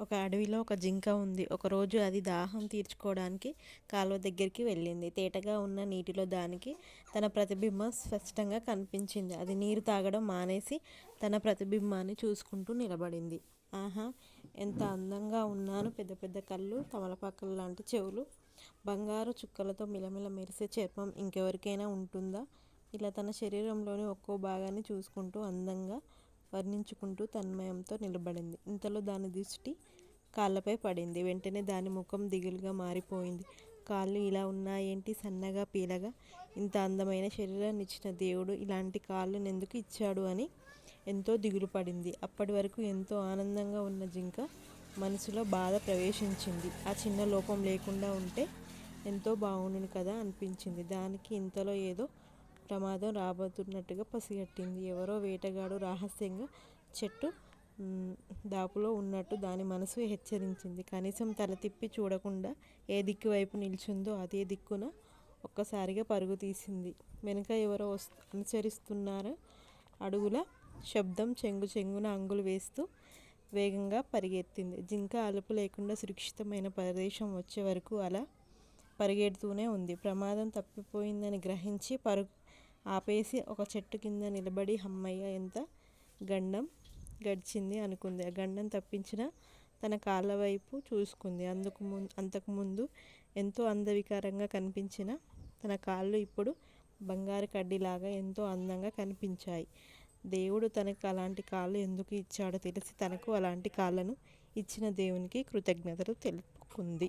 ఒక అడవిలో ఒక జింక ఉంది. ఒకరోజు అది దాహం తీర్చుకోవడానికి కాలువ దగ్గరికి వెళ్ళింది. తేటగా ఉన్న నీటిలో దానికి తన ప్రతిబింబం స్పష్టంగా కనిపించింది. అది నీరు తాగడం మానేసి తన ప్రతిబింబాన్ని చూసుకుంటూ నిలబడింది. ఆహా ఎంత అందంగా ఉన్నాను. పెద్ద పెద్ద కళ్ళు తమలపాకలు లాంటి చెవులు బంగారు చుక్కలతో మిలమిల మెరిసే చర్మం ఇంకెవరికైనా ఉంటుందా? ఇలా తన శరీరంలోని ఒక్కో భాగాన్ని చూసుకుంటూ అందంగా వర్ణించుకుంటూ తన్మయంతో నిలబడింది. ఇంతలో దాని దృష్టి కాళ్ళపై పడింది. వెంటనే దాని ముఖం దిగులుగా మారిపోయింది. కాళ్ళు ఇలా ఉన్నాయేంటి? సన్నగా పీలగా? ఇంత అందమైన శరీరాన్ని ఇచ్చిన దేవుడు ఇలాంటి కాళ్ళను ఎందుకు ఇచ్చాడు అని ఎంతో దిగులు పడింది. అప్పటి వరకు ఎంతో ఆనందంగా ఉన్న జింక మనసులో బాధ ప్రవేశించింది. ఆ చిన్న లోపం లేకుండా ఉంటే ఎంతో బాగుండును కదా అనిపించింది. దానికి ఇంతలో ఏదో ప్రమాదం రాబోతున్నట్టుగా పసిగట్టింది. ఎవరో వేటగాడు రహస్యంగా చెట్టు దాపులో ఉన్నట్టు దాని మనసు హెచ్చరించింది. కనీసం తల తిప్పి చూడకుండా ఏ దిక్కు వైపు నిల్చుందో అదే దిక్కున ఒక్కసారిగా పరుగు తీసింది. వెనుక ఎవరో వస్తు అనుసరిస్తున్నారు అడుగుల శబ్దం చెంగు చెంగున అంగులు వేస్తూ వేగంగా పరిగెత్తింది. జింక అలుపు లేకుండా సురక్షితమైన ప్రదేశం వచ్చే వరకు అలా పరిగెడుతూనే ఉంది. ప్రమాదం తప్పిపోయిందని గ్రహించి పరుగు ఆపేసి ఒక చెట్టు కింద నిలబడి హమ్మయ్య ఎంత గండం గడిచింది అనుకుంది. ఆ గండం తప్పించిన తన కాళ్ళ వైపు చూసుకుంది. అందుకు ము అంతకుముందు ఎంతో అందవికారంగా కనిపించిన తన కాళ్ళు ఇప్పుడు బంగారు కడ్డీలాగా ఎంతో అందంగా కనిపించాయి. దేవుడు తనకు అలాంటి కాళ్ళు ఎందుకు ఇచ్చాడో తెలిసి తనకు అలాంటి కాళ్ళను ఇచ్చిన దేవునికి కృతజ్ఞతలు తెలుపుకుంది.